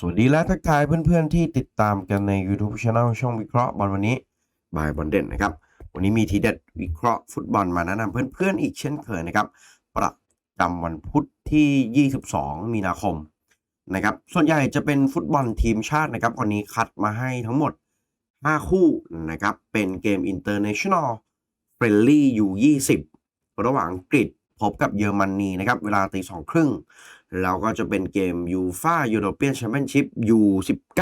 สวัสดีและทักทายเพื่อนๆที่ติดตามกันใน YouTube Channel ช่องวิเคราะห์บอลวันนี้บายบอลเด่นนะครับ วันนี้มีทีเด็ดวิเคราะห์ฟุตบอลมาแนะนำเพื่อนๆอีกเช่นเคยนะครับ ประจำวันพุธที่ 22 มีนาคมนะครับ ส่วนใหญ่จะเป็นฟุตบอลทีมชาตินะครับ วันนี้คัดมาให้ทั้งหมด 5 คู่นะครับ เป็นเกม International Friendly U20 ระหว่างอังกฤษพบกับเยอรมนีนะครับ เวลาตีสองครึ่ง แล้วก็จะเป็นเกมยูฟ่ายูโรเปียนแชมเปี้ยนชิพ U19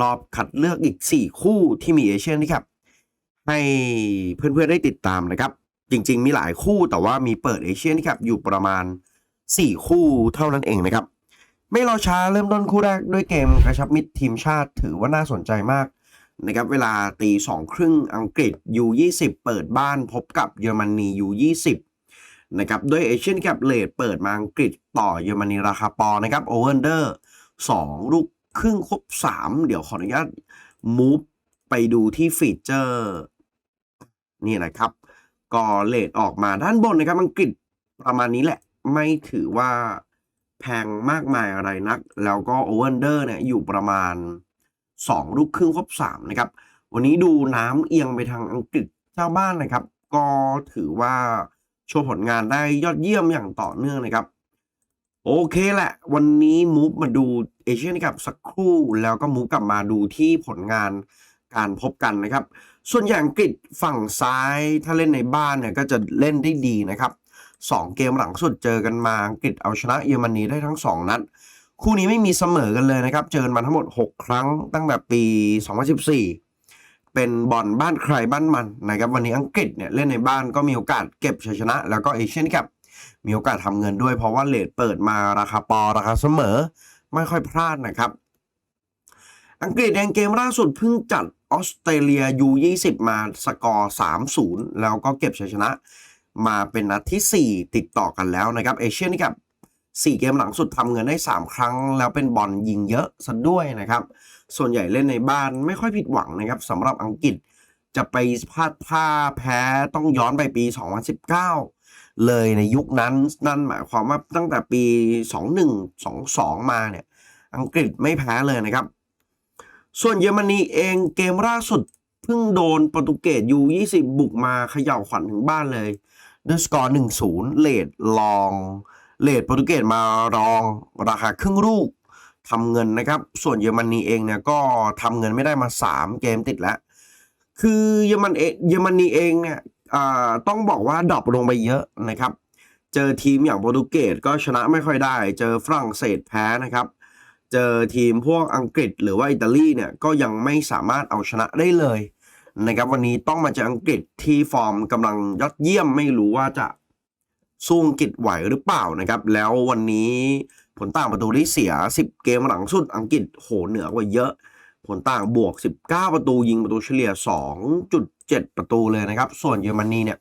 รอบคัดเลือกอีก 4 คู่ที่มีเอเชียนนี่ครับ ให้เพื่อนๆได้ติดตามนะครับ จริงๆ มีหลายคู่แต่ว่ามีเปิดเอเชียนนี่ครับ อยู่ประมาณ 4 คู่เท่านั้นเองนะครับ ไม่รอช้าเริ่มต้นคู่แรกด้วยเกมกระชับมิตรทีมชาติถือว่าน่าสนใจมากนะครับเวลาตีสองครึ่งอังกฤษ U20 เปิดบ้านพบกับเยอรมนี U20 นะครับด้วยเอเชียนแคปเลดเปิดมาอังกฤษต่อเยอรมนีราคาปอนะครับโอเวอร์เดอร์สองลูกครึ่งครบสามเดี๋ยวขออนุญาตมูฟไปดูที่ฟีเจอร์ นี่นะครับก็เลดออกมาด้านบนนะครับ อังกฤษประมาณนี้แหละ ไม่ถือว่าแพงมากมายอะไรนัก แล้วก็โอเวอร์เดอร์เนี่ยอยู่ประมาณ 2 ลูกครึ่งครบ 3 นะครับ วันนี้ดูน้ำเอียงไปทางอังกฤษเจ้าบ้านนะครับ ก็ถือว่า โชว์ผลงานได้ยอดเยี่ยมอย่างต่อเนื่องนะครับ โอเคแหละ วันนี้มูฟมาดูเอเชียนกับสักครู่แล้วก็มูฟกลับมาดูที่ผลงานการพบกันนะครับ ส่วนอย่างอังกฤษฝั่งซ้ายถ้าเล่นในบ้านเนี่ยก็จะเล่นได้ดีนะครับสองเกมหลังสุดเจอกันมาอังกฤษเอาชนะเยอรมนีได้ทั้งสองนัด คู่นี้ไม่มีเสมอกันเลยนะครับ เจอกันมาทั้งหมด 6 ครั้งตั้งแต่ปี 2014 เป็นบอลบ้านใครบ้านมันนะครับวันนี้อังกฤษเนี่ยเล่นในบ้านก็มีโอกาสเก็บชัยชนะ แล้วก็เอเชียนคัพมีโอกาสทำเงินด้วย เพราะว่าเลทเปิดมาราคาปอราคาเสมอ ไม่ค่อยพลาดนะครับ อังกฤษเองเกมล่าสุดเพิ่งจัดออสเตรเลีย U20 มาสกอร์3-0 แล้วก็เก็บชัยชนะมาเป็นนัดที่ 4 ติดต่อกันแล้วนะครับเอเชียนคัพ 4 เกมหลังสุดทำเงินได้ 3 ครั้ง แล้วเป็นบอลยิงเยอะซะด้วยนะครับ ส่วนใหญ่เล่นในบ้านไม่ค่อยผิดหวังนะครับสำหรับอังกฤษจะไปพลาดท่าแพ้ต้องย้อนไปปี 2019 เลยในยุคนั้นนั่นหมายความว่าตั้งแต่ปี 21-22 มาเนี่ยอังกฤษไม่แพ้เลยนะครับ ส่วนเยอรมนีเองเกมล่าสุดเพิ่งโดนโปรตุเกสยู20 บุกมาเขย่าขวัญถึงบ้านเลยด้วยสกอร์1-0เลดลอง เลดโปรตุเกสมารองราคาครึ่งลูกทำเงินนะครับ ส่วนเยอรมนีเองเนี่ยก็ทำเงินไม่ได้มา 3 เกมติดแล้ว คือเยอรมันเองเยอรมนีเองเนี่ยต้องบอกว่าดรอปลงไปเยอะนะครับ เจอทีมอย่างโปรตุเกสก็ชนะไม่ค่อยได้ เจอฝรั่งเศสแพ้นะครับ เจอทีมพวกอังกฤษหรือว่าอิตาลีเนี่ยก็ยังไม่สามารถเอาชนะได้เลยนะครับวันนี้ต้องมาเจออังกฤษที่ฟอร์มกำลังยอดเยี่ยมไม่รู้ว่าจะ สู้อังกฤษไหวหรือเปล่านะครับ แล้ววันนี้ผลต่างประตูที่เสีย 10 เกมหลังสุดอังกฤษโหเหนือกว่าเยอะ ผลต่างบวก 19 ประตูยิงประตูเฉลี่ย 2.7 ประตูเลยนะครับ ส่วนเยอรมนีเนี่ย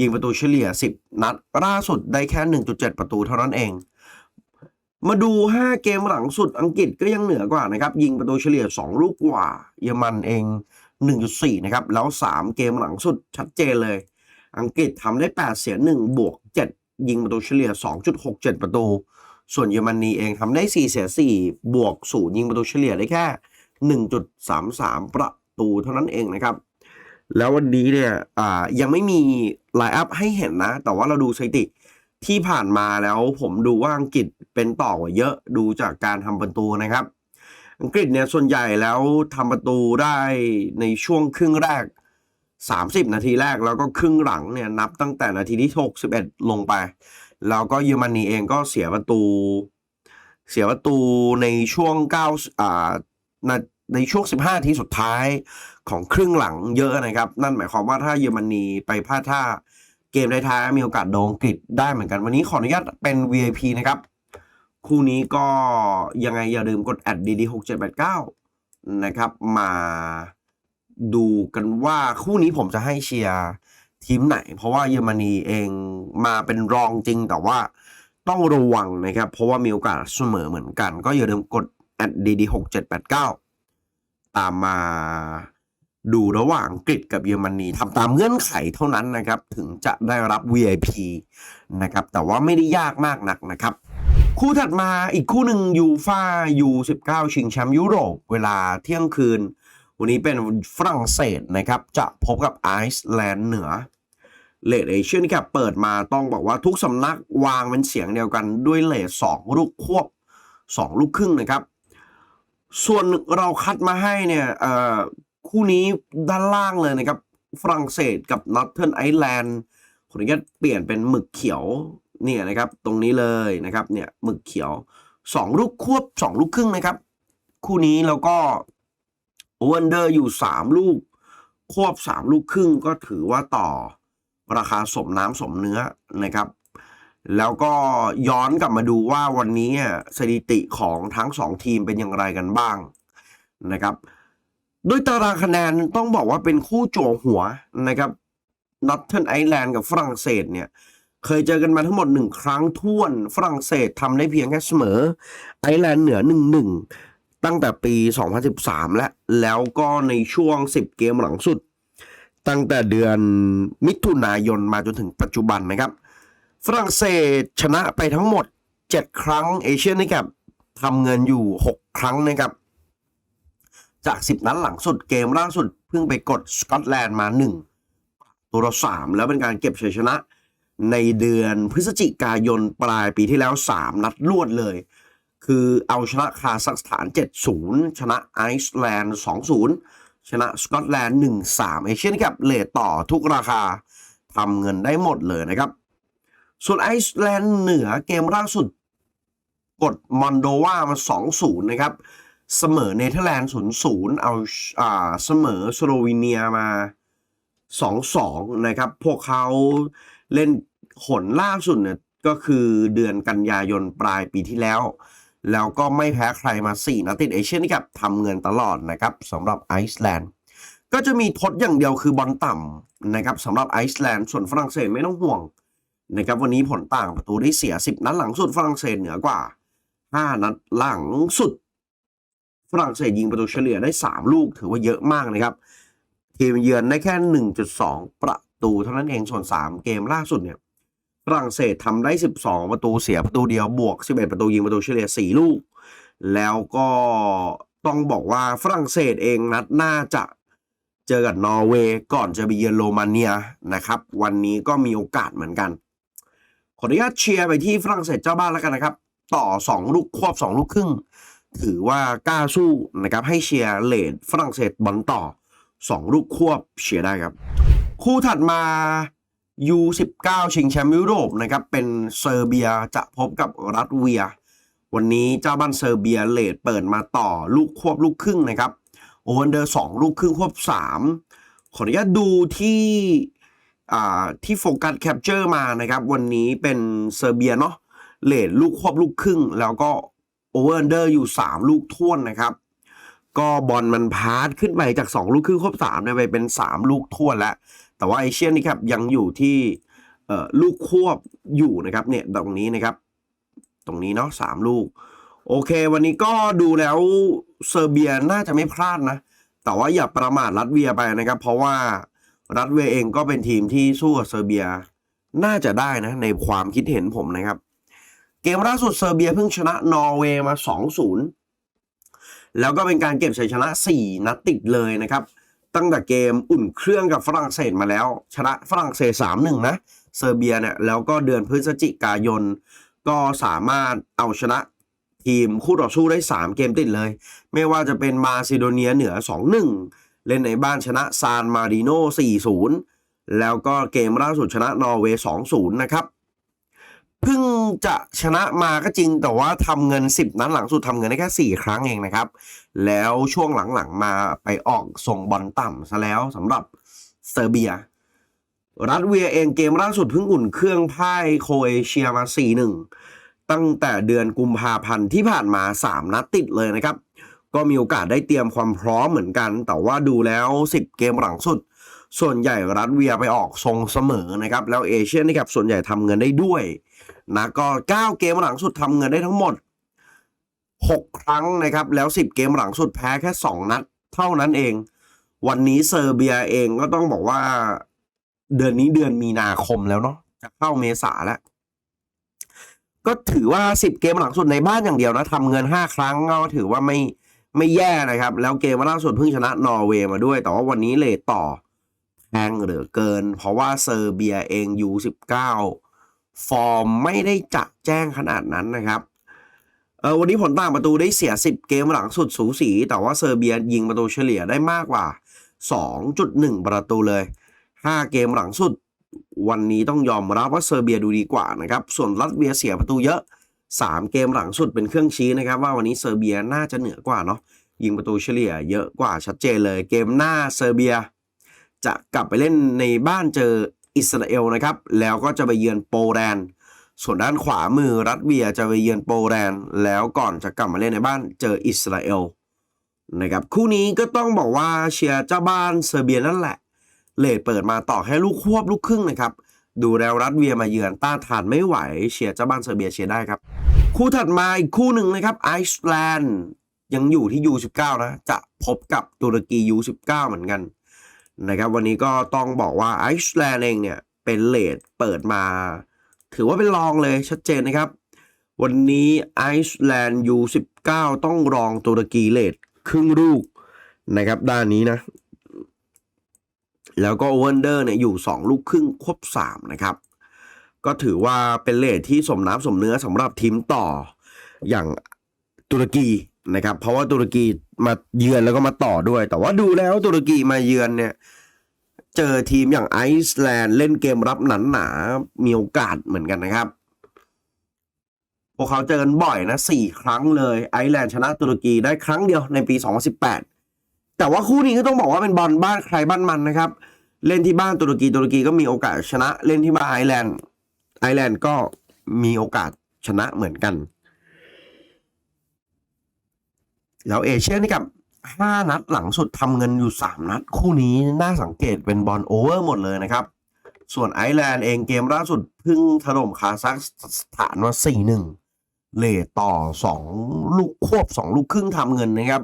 ยิงประตูเฉลี่ย 10 นัดล่าสุดได้แค่ 1.7 ประตูเท่านั้นเอง มาดู 5 เกมหลังสุดอังกฤษก็ยังเหนือกว่านะครับ ยิงประตูเฉลี่ย 2 ลูกกว่า เยอรมันเอง 1.4 นะครับ แล้ว 3 เกมหลังสุดชัดเจนเลย อังกฤษทำได้ 8 เสีย 1 บวก 7 ยิงประตูเฉลี่ย 2.67 ประตู ส่วนเยอรมนีเองทำได้ 4 เสีย 4 บวก 0 ยิงประตูเฉลี่ยได้แค่ 1.33 ประตูเท่านั้นเองนะครับ แล้ววันนี้เนี่ยยังไม่มีไลน์อัพให้เห็นนะ แต่ว่าเราดูสถิติที่ผ่านมาแล้วผมดูว่าอังกฤษเป็นต่อกว่าเยอะดูจากการทำประตูนะครับ อังกฤษเนี่ยส่วนใหญ่แล้วทำประตูได้ในช่วงครึ่งแรก 30 นาทีแรกแล้วก็ครึ่งหลังเนี่ยนับตั้งแต่นาทีที่ 61 ลงไป แล้วก็เยอรมนีเองก็เสียประตู เสียประตูในช่วง9อ่าในในช่วง 15นาทีสุดท้ายของครึ่งหลังเยอะนะครับ นั่นหมายความว่าถ้าเยอรมนีไปพลาดท่าเกมในท้ายมีโอกาสโดนอังกฤษได้เหมือนกันวันนี้ขออนุญาตเป็น VIP นะครับ คู่นี้ก็ยังไงอย่าลืมกดแอดดีๆ6789นะครับมา ดูกันว่าคู่นี้ผมจะให้เชียร์ทีมไหน เพราะว่าเยอรมนีเองมาเป็นรองจริงแต่ว่าต้องระวังนะครับ เพราะว่ามีโอกาสเสมอเหมือนกัน ก็อย่าลืมกดแอดดีๆ6789 ตามมาดูระหว่างอังกฤษกับเยอรมนีทำตามเงื่อนไขเท่านั้นนะครับ ถึงจะได้รับ VIP นะครับ แต่ว่าไม่ได้ยากมากนักนะครับ คู่ถัดมาอีกคู่หนึ่งยูฟายู19 ชิงแชมป์ยุโรป เวลาเที่ยงคืน วันนี้เป็นฝรั่งเศสนะครับจะพบกับไอซ์แลนด์เหนือเลดเอเชียนครับเปิดมาต้องบอกว่าทุกสำนักวางเป็นเสียงเดียวกันด้วยเลทสองลูกควบสองลูกครึ่งนะครับ ส่วนเราคัดมาให้เนี่ยคู่นี้ด้านล่างเลยนะครับฝรั่งเศสกับนอตเทิร์นไอร์แลนด์ขออนุญาตเปลี่ยนเป็นหมึกเขียวเนี่ยนะครับตรงนี้เลยนะครับเนี่ยหมึกเขียวสองลูกควบสองลูกครึ่งนะครับ คู่นี้แล้วก็ วนเดอร์อยู่สามลูก ควบสามลูกครึ่งก็ถือว่าต่อราคาสมน้ำสมเนื้อนะครับ แล้วก็ย้อนกลับมาดูว่าวันนี้อะสถิติของทั้งสองทีมเป็นอย่างไรกันบ้างนะครับด้วยตารางคะแนนต้องบอกว่าเป็นคู่โจหัวนะครับนอตเทิร์นไอร์แลนด์กับฝรั่งเศสเนี่ยเคยเจอกันมาทั้งหมดหนึ่งครั้งท้วนฝรั่งเศสทำได้เพียงแค่เสมอ ไอร์แลนด์เหนือหนึ่งหนึ่ง ตั้งแต่ปี 2013 และแล้วก็ในช่วง 10 เกมหลังสุด ตั้งแต่เดือนมิถุนายนมาจนถึงปัจจุบันนะครับ ฝรั่งเศสชนะไปทั้งหมด 7 ครั้งเอเชียนนะครับทำเงินอยู่ 6 ครั้งนะครับ จาก 10 นัดหลังสุดเกมล่าสุดเพิ่งไปกดสกอตแลนด์มา 1 ตัวละ3แล้วเป็นการเก็บชัยชนะในเดือนพฤศจิกายนปลายปีที่แล้ว 3 นัดรวดเลย คือเอาชนะคาซัคสถาน 7-0 ชนะไอซ์แลนด์ 2-0 ชนะสกอตแลนด์ 1-3 เอเชียนกับเลทต่อทุกราคาทำเงินได้หมดเลยนะครับ ส่วนไอซ์แลนด์เหนือเกมล่าสุด กดมอนโดวามา 2-0 นะครับ เสมอเนเธอร์แลนด์ 0-0 เอาอ่าเสมอสโลวีเนียมา 2-2 นะครับ พวกเขาเล่นหนล่าสุดเนี่ยก็คือเดือนกันยายนปลายปีที่แล้ว แล้วก็ไม่แพ้ใครมา 4นัดติดเอเชียนกับทำเงินตลอดนะครับสำหรับไอซ์แลนด์ก็จะมีทดอย่างเดียวคือบอลต่ำนะครับสำหรับไอซ์แลนด์ส่วนฝรั่งเศสไม่ต้องห่วงนะครับวันนี้ผลต่างประตูได้เสีย 10 นัดหลังสุดฝรั่งเศสเหนือกว่า 5 นัดหลังสุด ฝรั่งเศสยิงประตูเฉลี่ยได้ 3 ลูกถือว่าเยอะมากนะครับทีมเยือนได้แค่ 1.2 ประตูเท่านั้นเองส่วน 3 เกมล่าสุดเนี่ย ฝรั่งเศสทำได้ 12 ประตูเสียประตูเดียวบวก 11 ประตูยิงประตูเฉลี่ย4ลูก แล้วก็ต้องบอกว่าฝรั่งเศสเองนัดหน้าจะเจอกับนอร์เวย์ก่อนจะไปเยือนโรมาเนียนะครับ วันนี้ก็มีโอกาสเหมือนกัน ขออนุญาตเชียร์ไปที่ฝรั่งเศสเจ้าบ้านแล้วกันนะครับ ต่อ 2 ลูกควบ 2 ลูกครึ่ง ถือว่ากล้าสู้นะครับให้เชียร์เลดฝรั่งเศสบอลต่อ 2 ลูกควบเชียร์ได้ครับ คู่ถัดมา U19 ชิงแชมป์ยุโรปนะครับเป็นเซอร์เบียจะพบกับรัสเวีย วันนี้เจ้าบ้านเซอร์เบียเลดเปิดมาต่อลูกควบลูกครึ่งนะครับโอเวนเดอร์สองลูกครึ่งควบสามขออนุญาตดูที่อ่าที่โฟกัสแคปเจอร์มานะครับ วันนี้เป็นเซอร์เบียเนาะเลดลูกควบลูกครึ่ง แล้วก็โอเวนเดอร์อยู่ 3 ลูกท่วนนะครับ ก็บอลมันพาสขึ้นไปจาก 2 ลูกครึ่งควบ3เนี่ยไปเป็น 3 ลูกท่วนแล้ว แต่ว่าเอเชียนนี่ครับยังอยู่ที่ลูกควบอยู่นะครับเนี่ยตรงนี้นะครับ ตรงนี้เนาะสามลูก โอเค วันนี้ก็ดูแล้วเซอร์เบียน่าจะไม่พลาดนะ แต่ว่าอย่าประมาทรัสเวียไปนะครับ เพราะว่ารัสเวียเองก็เป็นทีมที่สู้กับเซอร์เบียน่าจะได้นะ ในความคิดเห็นผมนะครับ เกมล่าสุดเซอร์เบียเพิ่งชนะนอร์เวย์มา 2-0 แล้วก็เป็นการเก็บชัยชนะ 4 นัดติดเลยนะครับ ตั้งแต่เกมอุ่นเครื่องกับฝรั่งเศสมาแล้ว ชนะฝรั่งเศส3-1นะเซอร์เบียเนี่ยแล้วก็เดือนพฤศจิกายน ก็สามารถเอาชนะทีมคู่ต่อสู้ได้ 3 เกมติดเลย ไม่ว่าจะเป็นมาซิโดเนียเหนือ 2-1 เล่นในบ้านชนะซานมาริโน4-0 แล้วก็เกมล่าสุดชนะนอร์เวย์ 2-0 นะครับ เพิ่งจะชนะมาก็จริงแต่ว่าทำเงิน 10 นัดหลังสุดทำเงินได้แค่ 4 ครั้งเองนะครับ แล้วช่วงหลังๆมาไปออกส่งบอลต่ำซะแล้วสำหรับเซอร์เบีย รัสเวียเองเกมล่าสุดเพิ่งอุ่นเครื่องพ่ายโคเอเชียมา 4-1 ตั้งแต่เดือนกุมภาพันธ์ที่ผ่านมา 3 นัดติดเลยนะครับ ก็มีโอกาสได้เตรียมความพร้อมเหมือนกัน แต่ว่าดูแล้ว 10 เกมหลังสุด ส่วนใหญ่รัสเวียไปออกทรงเสมอนะครับ แล้วเอเชียนี่ครับส่วนใหญ่ทำเงินได้ด้วยนะก็ 9 เกมหลังสุดทำเงินได้ทั้งหมด 6 ครั้งนะครับ แล้ว 10 เกมหลังสุดแพ้แค่ 2 นัด เท่านั้นเอง วันนี้เซอร์เบียเองก็ต้องบอกว่าเดือนนี้เดือนมีนาคมแล้วเนาะจะเข้าเมษาแล้วก็ถือว่า 10 เกมหลังสุดในบ้านอย่างเดียวนะทำเงิน 5 ครั้งก็ถือว่าไม่ไม่แย่นะครับ แล้วเกมล่าสุดเพิ่งชนะนอร์เวย์มาด้วย แต่ว่าวันนี้เลทต่อ แพงเหลือเกิน เพราะว่าเซอร์เบียเอง U19 ฟอร์มไม่ได้จะแจ้งขนาดนั้นนะครับเออวันนี้ผลต่างประตูได้เสีย 10 เกมหลังสุดสูสี แต่ว่าเซอร์เบียยิงประตูเฉลี่ยได้มากกว่า 2.1 ประตูเลย 5 เกมหลังสุด วันนี้ต้องยอมรับว่าเซอร์เบียดูดีกว่านะครับ ส่วนรัสเซียเสียประตูเยอะ 3 เกมหลังสุดเป็นเครื่องชี้นะครับ ว่าวันนี้เซอร์เบียน่าจะเหนือกว่าเนาะยิงประตูเฉลี่ยเยอะกว่าชัดเจนเลย เกมหน้าเซอร์เบีย จะกลับไปเล่นในบ้านเจออิสราเอลนะครับ แล้วก็จะไปเยือนโปแลนด์ ส่วนด้านขวามือรัสเซียจะไปเยือนโปแลนด์ แล้วก่อนจะกลับมาเล่นในบ้านเจออิสราเอลนะครับคู่นี้ก็ต้องบอกว่าเชียร์เจ้าบ้านเซอร์เบียนั่นแหละ เลดเปิดมาต่อให้ลูกควบลูกครึ่งนะครับ ดูแล้วรัสเวียมาเยือนต้านทานไม่ไหวเชียร์เจ้าบ้านเซอร์เบียเชียร์ได้ครับ คู่ถัดมาอีกคู่หนึ่งนะครับไอซ์แลนด์ยังอยู่ที่ U19 นะจะพบกับตุรกี U19 เหมือนกัน นะครับวันนี้ก็ต้องบอกว่าไอซ์แลนด์เองเนี่ยเป็นเลดเปิดมา ถือว่าเป็นรองเลยชัดเจนนะครับ วันนี้ไอซ์แลนด์ U19 ต้องรองตุรกีเลดครึ่งลูกนะครับด้านนี้นะ แล้วก็โอเวนเดอร์เนี่ยอยู่ 2 ลูกครึ่งควบ 3 นะครับ ก็ถือว่าเป็นเลทที่สมน้ำสมเนื้อสำหรับทีมต่ออย่างตุรกี นะครับ เพราะว่าตุรกีมาเยือนแล้วก็มาต่อด้วย แต่ว่าดูแล้วตุรกีมาเยือนเนี่ย เจอทีมอย่างไอซ์แลนด์เล่นเกมรับหนาหนา มีโอกาสเหมือนกันนะครับ พวกเขาเจอกันบ่อยนะสี่ครั้งเลยไอซ์แลนด์ชนะตุรกีได้ครั้งเดียวในปี 2018 แต่ว่าคู่นี้ก็ต้องบอกว่าเป็นบอลบ้านใครบ้านมันนะครับ เล่นที่บ้านตุรกีตุรกีก็มีโอกาสชนะ เล่นที่บ้านไอร์แลนด์ไอร์แลนด์ก็มีโอกาสชนะเหมือนกัน แล้วเอเชียนี่กับ5นัดหลังสุดทำเงินอยู่ 3 นัด คู่นี้น่าสังเกตเป็นบอลโอเวอร์หมดเลยนะครับ ส่วนไอร์แลนด์เองเกมล่าสุดเพิ่งถล่มคาซัคสถานมา4-1 เลทต่อ 2 ลูกควบ 2 ลูกครึ่งทำเงินนะครับ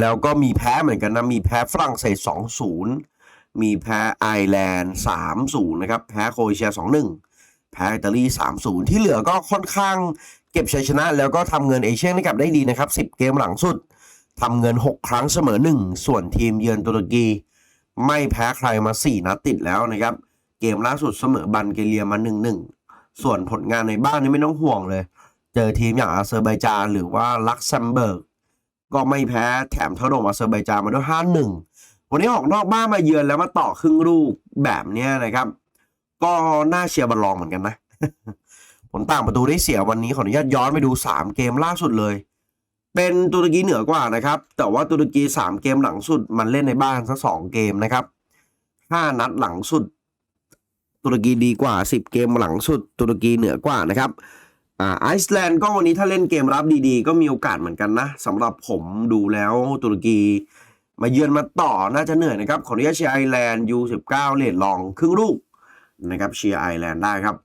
แล้วก็มีแพ้เหมือนกันนะ มีแพ้ฝรั่งเศส 2-0 มีแพ้ไอร์แลนด์ 3-0 นะครับ แพ้โครเอเชีย 2-1 แพ้อิตาลี 3-0 ที่เหลือก็ค่อนข้าง เก็บชัยชนะแล้วก็ทำเงินเอเชียนให้กลับได้ดีนะครับ 10 เกมหลังสุดทำเงิน 6 ครั้งเสมอ 1 ส่วนทีมเยือนตุรกี ไม่แพ้ใครมา 4 นัดติดแล้วนะครับ เกมล่าสุดเสมอบันเกเลียมา 1-1 ส่วนผลงานในบ้านนี่ไม่ต้องห่วงเลย เจอทีมอย่างอาเซอร์ไบจานหรือว่าลักเซมเบิร์กก็ไม่แพ้แถมเท่าโดมอาเซอร์ไบจานมาด้วย 5-1 วันนี้ออกนอกบ้านมาเยือนแล้วมาต่อครึ่งลูกแบบนี้นะครับ ก็น่าเชียร์บอลลองเหมือนกันนะ ผลต่างประตูได้เสียวันนี้ขออนุญาตย้อนไปดู 3 เกมล่าสุดเลย เป็นตุรกีเหนือกว่านะครับ แต่ว่าตุรกี 3 เกมหลังสุดมันเล่นในบ้านสักสองเกมนะครับ 5 นัดหลังสุด ตุรกีดีกว่า 10 เกมหลังสุด ตุรกีเหนือกว่านะครับไอซ์แลนด์ก็วันนี้ถ้าเล่นเกมรับดีๆ ก็มีโอกาสเหมือนกันนะสำหรับผมดูแล้วตุรกีมาเยือนมาต่อน่าจะเหนื่อยนะครับ ขออนุญาตเชียร์ไอร์แลนด์ U19 เลดลองครึ่งลูกนะครับเชียร์ไอร์แลนด์ได้ครับ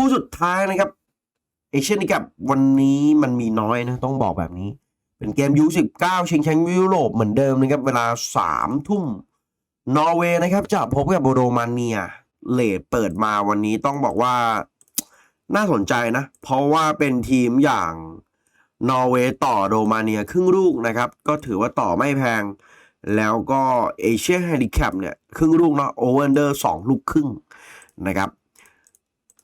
คู่สุดท้ายนะครับเอเชียนกับวันนี้มันมีน้อยนะ ต้องบอกแบบนี้ เป็นเกม U19 ชิงแชมป์ยุโรปเหมือนเดิมนะครับ เวลาสามทุ่มนอร์เวย์นะครับ จะพบกับโรมาเนียเลดเปิดมาวันนี้ต้องบอกว่าน่าสนใจนะ เพราะว่าเป็นทีมอย่างนอร์เวย์ต่อโรมาเนียครึ่งลูกนะครับ ก็ถือว่าต่อไม่แพง แล้วก็เอเชียแฮนดิแคปเนี่ย ครึ่งลูกเนาะโอเวอร์เดอร์สองลูกครึ่งนะครับ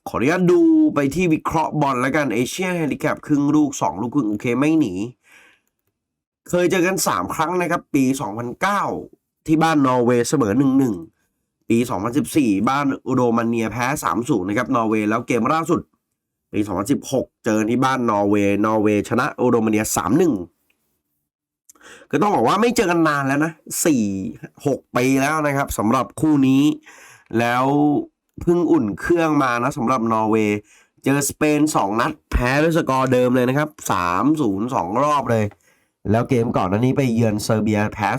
ขออนุญาตดูไปที่วิเคราะห์บอลแล้วกันเอเชียแฮนดิแคปครึ่งลูกสองลูกครึ่งโอเคไม่หนี เคยเจอกัน 3 ครั้งนะครับ ปี 2009 ที่บ้านนอร์เวย์เสมอ 1-1 ปี 2014 บ้านโรมาเนียแพ้ 3-0 นะครับนอร์เวย์แล้วเกมล่าสุด ปี 2016 เจอที่บ้านนอร์เวย์นอร์เวย์ชนะโรมาเนีย 3-1 ก็ต้องบอกว่าไม่เจอกันนานแล้วนะ4 6ปีแล้วนะครับสำหรับคู่นี้แล้ว เพิ่งอุ่นเครื่องมานะสำหรับนอร์เวย์เจอสเปน 2 นัดแพ้ด้วยสกอร์เดิมเลยนะครับ 3-0 2 รอบเลย แล้วเกมก่อนหน้านี้ไปเยือนเซอร์เบียแพ้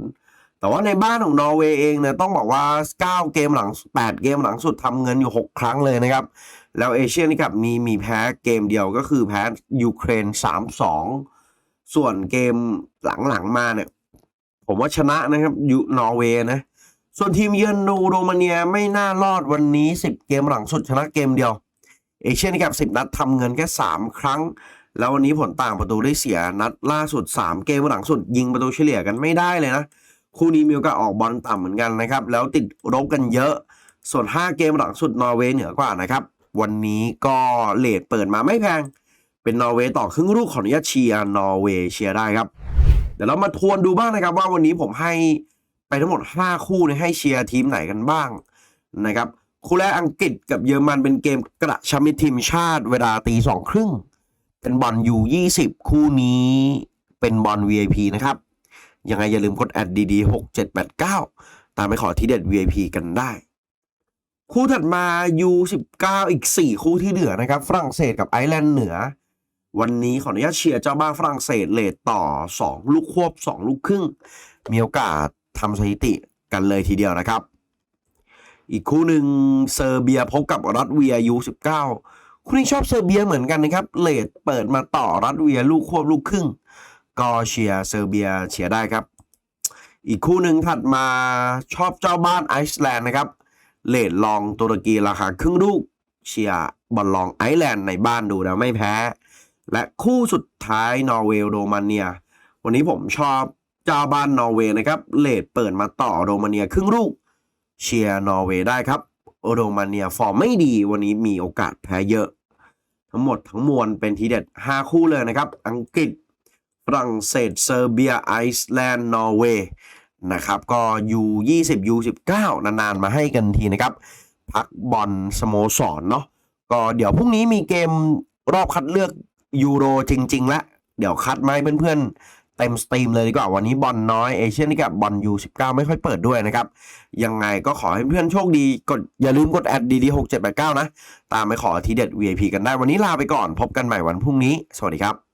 2-0 แต่ว่าในบ้านของนอร์เวย์เองเนี่ยต้องบอกว่า 9 เกมหลัง 8 เกมหลังสุดทำเงินอยู่ 6 ครั้งเลยนะครับ แล้วเอเชียนี่กับมีมีแพ้เกมเดียวก็คือแพ้ยูเครน 3-2 ส่วนเกมหลังๆมาเนี่ยผมว่าชนะนะครับยูนอร์เวย์นะ ส่วนทีมเยือนนูโรมาเนียไม่น่ารอดวันนี้ 10 เกมหลังสุดชนะเกมเดียวเเอเชียนกับ 10 นัดทำเงินแค่ 3 ครั้ง แล้ววันนี้ผลต่างประตูได้เสียนัดล่าสุด 3 เกมหลังสุด ยิงประตูเฉลี่ยกันไม่ได้เลยนะ คู่นี้มีโอกาสออกบอลต่ำเหมือนกันนะครับ แล้วติดรบกันเยอะ ส่วน 5 เกมหลังสุดนอร์เวย์เหนือกว่านะครับ วันนี้ก็เลทเปิดมาไม่แพง เป็นนอร์เวย์ต่อครึ่งลูกขออนุญาตเชียร์นอร์เวย์เชียร์ได้ครับ เดี๋ยวเรามาทวนดูบ้างนะครับว่าวันนี้ผมให้ ไปทั้งหมด 5 คู่เนี่ยให้เชียร์ทีมไหนกันบ้างนะครับคู่แรกอังกฤษกับเยอรมันเป็นเกมกระชับมิตรทีมชาติเวลาตีสองครึ่งเป็นบอลยูยี่สิบคู่นี้เป็นบอล VIP นะครับยังไงอย่าลืมกดแอดดีๆหกเจ็ดแปดเก้าตามไปขอที่เด็ด VIP กันได้ คู่ถัดมา U19 อีก 4 คู่ที่เหลือนะครับ ฝรั่งเศสกับไอร์แลนด์เหนือ วันนี้ขออนุญาตเชียร์เจ้าบ้านฝรั่งเศสเลทต่อ 2 ลูกควบ 2 ลูกครึ่ง มีโอกาส ทำสถิติกันเลยทีเดียวนะครับ อีกคู่หนึ่งเซอร์เบียพบกับรัสเวีย U19 คู่นี้ชอบเซอร์เบียเหมือนกันนะครับ เลทเปิดมาต่อรัสเวียลูกควบลูกครึ่ง ก็เชียร์เซอร์เบียเชียร์ได้ครับ อีกคู่หนึ่งถัดมาชอบเจ้าบ้านไอซ์แลนด์นะครับเลดลองตุรกีราคาครึ่งลูกเชียร์บอลลองไอร์แลนด์ในบ้านดูแล้วไม่แพ้ และคู่สุดท้ายนอร์เวย์โรมาเนีย วันนี้ผมชอบ จาบานนอร์เวย์นะครับเลดเปิดมาต่อโรมาเนียครึ่งลูกเชียร์นอร์เวย์ได้ครับ โรมาเนียฟอร์มไม่ดีวันนี้มีโอกาสแพ้เยอะ ทั้งหมดทั้งมวลเป็นทีเด็ด 5 คู่เลยนะครับ อังกฤษฝรั่งเศสเซอร์เบียไอซ์แลนด์นอร์เวย์นะครับก็ U20 U19 นานๆ มาให้กันทีนะครับ พักบอลสโมสรเนาะก็เดี๋ยวพรุ่งนี้มีเกมรอบคัดเลือกยูโรจริง ๆ แล้วเดี๋ยวคัดมาให้เพื่อนๆ เต็มสตรีมเลยดีกว่าวันนี้บอลน้อยเอเชียนนี่กับบอลยูสิไม่ค่อยเปิดด้วยนะครับ ยังไงก็ขอให้เพื่อนโชคดีกดอย่าลืมกดแอดดีดหกเจ็ดแปดเก้านะ ตามไปขอทีเด็ด VIP กันได้วันนี้ลาไปก่อนพบกันใหม่วันพรุ่งนี้ สวัสดีครับ